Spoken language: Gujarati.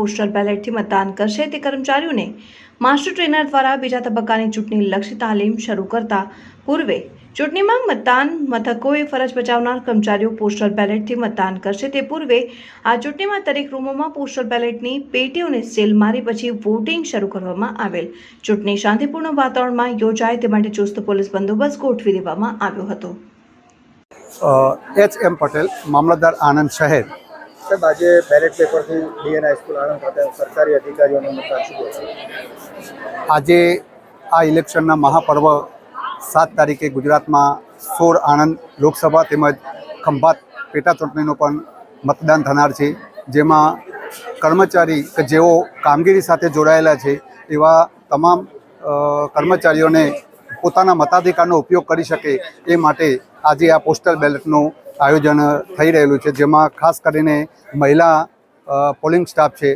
પોસ્ટલ બેલેટથી મતદાન કરશે તે કર્મચારીઓને માસ્ટર ટ્રેનર દ્વારા બીજા તબક્કાની ચૂંટણી લક્ષી તાલીમ શરૂ કરતા પૂર્વે ચૂંટણીમાં મતદાન મથકોએ ફરજ બજાવનાર કર્મચારીઓ પોસ્ટલ બેલેટથી મતદાન કરશે તે પૂર્વે આ ચૂંટણીમાં દરેક રૂમોમાં પોસ્ટલ બેલેટની પેટીઓને સીલ મારી પછી વોટિંગ શરૂ કરવામાં આવેલ. ચૂંટણી શાંતિપૂર્ણ વાતાવરણમાં યોજાય તે માટે ચુસ્ત પોલીસ બંદોબસ્ત ગોઠવી દેવામાં આવ્યો હતો. એચ એમ પટેલ, મામલતદાર આનંદ શહેર. સાહેબ, આજે બેલેટ પેપરથી ડીએન હાઈસ્કૂલ આણંદ ખાતે સરકારી અધિકારીઓનો મતદાન શું આજે આ ઇલેક્શનના મહાપર્વ સાત તારીખે ગુજરાતમાં સોળ આણંદ લોકસભા તેમજ ખંભાત પેટા ચૂંટણીનું પણ મતદાન થનાર છે. જેમાં કર્મચારી કે જેઓ કામગીરી સાથે જોડાયેલા છે, એવા તમામ કર્મચારીઓને પોતાના મતાધિકારનો ઉપયોગ કરી શકે એ માટે આજે આ પોસ્ટલ બેલેટનું આયોજન થઈ રહેલું છે, જેમાં ખાસ કરીને મહિલા પોલિંગ સ્ટાફ છે